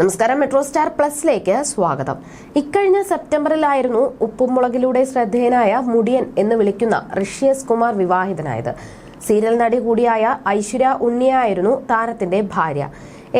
നമസ്കാരം metro star പ്ലസിലേക്ക് സ്വാഗതം. ഇക്കഴിഞ്ഞ സെപ്റ്റംബറിലായിരുന്നു ഉപ്പുമുളകിലൂടെ ശ്രദ്ധേയനായ മുടിയൻ എന്ന് വിളിക്കുന്ന ഋഷിയസ് കുമാർ വിവാഹിതനായത്. സീരിയൽ നടി കൂടിയായ ഐശ്വര്യ ഉണ്ണിയായിരുന്നു താരത്തിന്റെ ഭാര്യ.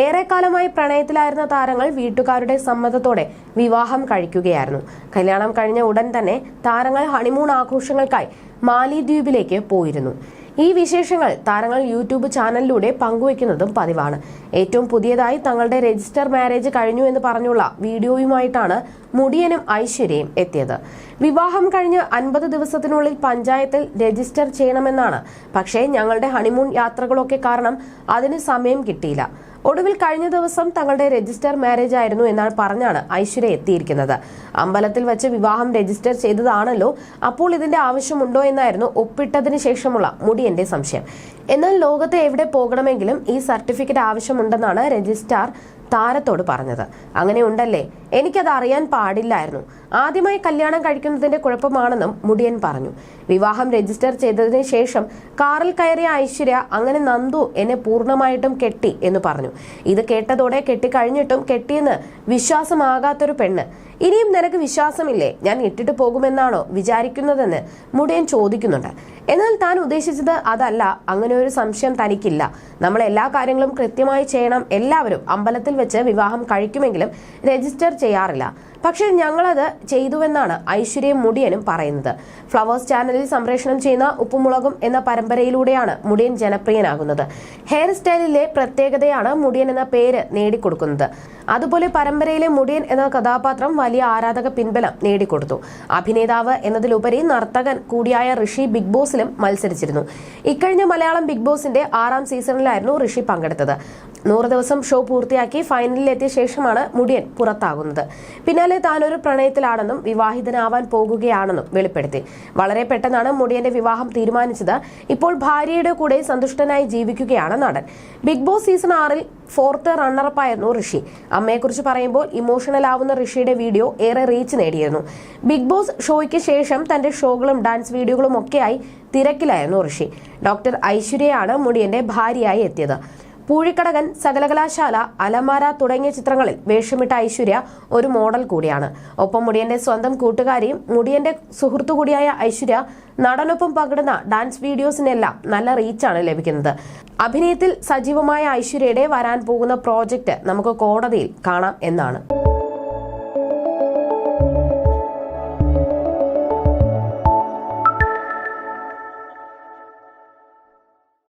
ഏറെക്കാലമായി പ്രണയത്തിലായിരുന്ന താരങ്ങൾ വീട്ടുകാരുടെ സമ്മതത്തോടെ വിവാഹം കഴിക്കുകയായിരുന്നു. കല്യാണം കഴിഞ്ഞ ഉടൻ തന്നെ താരങ്ങൾ ഹണിമൂൺ ആഘോഷങ്ങൾക്കായി മാലിദ്വീപിലേക്ക് പോയിരുന്നു. ഈ വിശേഷങ്ങൾ താരങ്ങൾ യൂട്യൂബ് ചാനലിലൂടെ പങ്കുവയ്ക്കുന്നതും പതിവാണ്. ഏറ്റവും പുതിയതായി തങ്ങളുടെ രജിസ്റ്റർ മാരേജ് കഴിഞ്ഞു എന്ന് പറഞ്ഞുള്ള വീഡിയോയുമായിട്ടാണ് മുടിയനും ഐശ്വര്യയും എത്തിയത്. വിവാഹം കഴിഞ്ഞ് അൻപത് ദിവസത്തിനുള്ളിൽ പഞ്ചായത്തിൽ രജിസ്റ്റർ ചെയ്യണമെന്നാണ്. പക്ഷേ ഞങ്ങളുടെ ഹണിമൂൺ യാത്രകളൊക്കെ കാരണം അതിന് സമയം കിട്ടിയില്ല. ഒടുവിൽ കഴിഞ്ഞ ദിവസം തങ്ങളുടെ രജിസ്റ്റർ മാരേജ് ആയിരുന്നു എന്നാണ് പറഞ്ഞാണ് ഐശ്വര്യ എത്തിയിരിക്കുന്നത്. അമ്പലത്തിൽ വെച്ച് വിവാഹം രജിസ്റ്റർ ചെയ്തതാണല്ലോ അപ്പോൾ ഇതിന്റെ ആവശ്യമുണ്ടോ എന്നായിരുന്നു ഒപ്പിട്ടതിന് ശേഷമുള്ള മുടിയന്റെ സംശയം. എന്നാൽ ലോകത്തെ എവിടെ പോകണമെങ്കിലും ഈ സർട്ടിഫിക്കറ്റ് ആവശ്യമുണ്ടെന്നാണ് രജിസ്ട്രാർ താരത്തോട് പറഞ്ഞത്. അങ്ങനെ ഉണ്ടല്ലേ? എനിക്കത് അറിയാൻ പാടില്ലായിരുന്നു. ആദ്യമായി കല്യാണം കഴിക്കുന്നതിന്റെ കുഴപ്പമാണെന്നും മുടിയൻ പറഞ്ഞു. വിവാഹം രജിസ്റ്റർ ചെയ്തതിന് ശേഷം കാറിൽ കയറിയ ഐശ്വര്യ അങ്ങനെ നന്ദു എന്നെ പൂർണമായിട്ടും കെട്ടി എന്ന് പറഞ്ഞു. ഇത് കേട്ടതോടെ കെട്ടിക്കഴിഞ്ഞിട്ടും കെട്ടിയെന്ന് വിശ്വാസമാകാത്തൊരു പെണ്ണ്. ഇനിയും നിനക്ക് വിശ്വാസമില്ലേ? ഞാൻ ഇട്ടിട്ട് പോകുമെന്നാണോ വിചാരിക്കുന്നതെന്ന് മുടിയൻ ചോദിക്കുന്നുണ്ട്. എന്നാൽ താൻ ഉദ്ദേശിച്ചത് അതല്ല. അങ്ങനെ ഒരു സംശയം തനിക്കില്ല. നമ്മൾ എല്ലാ കാര്യങ്ങളും കൃത്യമായി ചെയ്യണം. എല്ലാവരും അമ്പലത്തിൽ വെച്ച് വിവാഹം കഴിക്കുമെങ്കിലും രജിസ്റ്റർ ചെയ്യാറില്ല. പക്ഷേ ഞങ്ങളത് ചെയ്തുവെന്നാണ് ഐശ്വര്യ മുടിയനും പറയുന്നത്. ഫ്ലവേഴ്സ് ചാനലിൽ സംപ്രേഷണം ചെയ്യുന്ന ഉപ്പുമുളകും എന്ന പരമ്പരയിലൂടെയാണ് മുടിയൻ ജനപ്രിയനാകുന്നത്. ഹെയർ സ്റ്റൈലിലെ പ്രത്യേകതയാണ് മുടിയൻ എന്ന പേര് നേടിക്കൊടുക്കുന്നത്. അതുപോലെ പരമ്പരയിലെ മുടിയൻ എന്ന കഥാപാത്രം വലിയ ആരാധക പിൻബലം നേടിക്കൊടുത്തു. അഭിനേതാവ് എന്നതിലുപരി നർത്തകൻ കൂടിയായ ഋഷി ബിഗ് ബോസിലും മത്സരിച്ചിരുന്നു. ഇക്കഴിഞ്ഞ മലയാളം ബിഗ് ബോസിന്റെ ആറാം സീസണിലായിരുന്നു ഋഷി പങ്കെടുത്തത്. നൂറ് ദിവസം ഷോ പൂർത്തിയാക്കി ഫൈനലിലെത്തിയ ശേഷമാണ് മുടിയൻ പുറത്താകുന്നത്. പിന്നാലെ താനൊരു പ്രണയത്തിലാണെന്നും വിവാഹിതനാവാൻ പോകുകയാണെന്നും വെളിപ്പെടുത്തി. വളരെ പെട്ടെന്നാണ് മുടിയന്റെ വിവാഹം തീരുമാനിച്ചത്. ഇപ്പോൾ ഭാര്യയുടെ കൂടെ സന്തുഷ്ടനായി ജീവിക്കുകയാണ് നടൻ. ബിഗ് ബോസ് സീസൺ ആറിൽ ഫോർത്ത് റണ്ണറപ്പായിരുന്നു ഋഷി. അമ്മയെക്കുറിച്ച് പറയുമ്പോൾ ഇമോഷണൽ ആവുന്ന ഋഷിയുടെ വീഡിയോ ഏറെ റീച്ച് നേടിയിരുന്നു. ബിഗ് ബോസ് ഷോയ്ക്ക് ശേഷം തന്റെ ഷോകളും ഡാൻസ് വീഡിയോകളും ഒക്കെയായി തിരക്കിലായിരുന്നു ഋഷി. ഡോക്ടർ ഐശ്വര്യയാണ് മുടിയന്റെ ഭാര്യയായി എത്തിയത്. പൂഴിക്കടകൻ സകലകലാശാല അലമാര തുടങ്ങിയ ചിത്രങ്ങളിൽ വേഷമിട്ട ഐശ്വര്യ ഒരു മോഡൽ കൂടിയാണ്. ഒപ്പം മുടിയന്റെ സ്വന്തം കൂട്ടുകാരിയും മുടിയന്റെ സുഹൃത്തു കൂടിയായ ഐശ്വര്യ നടനൊപ്പം പങ്കിടുന്ന ഡാൻസ് വീഡിയോസിനെല്ലാം നല്ല റീച്ചാണ് ലഭിക്കുന്നത്. അഭിനയത്തിൽ സജീവമായ ഐശ്വര്യയുടെ വരാൻ പോകുന്ന പ്രോജക്റ്റ് നമുക്ക് കോടതിയിൽ കാണാം എന്നാണ്.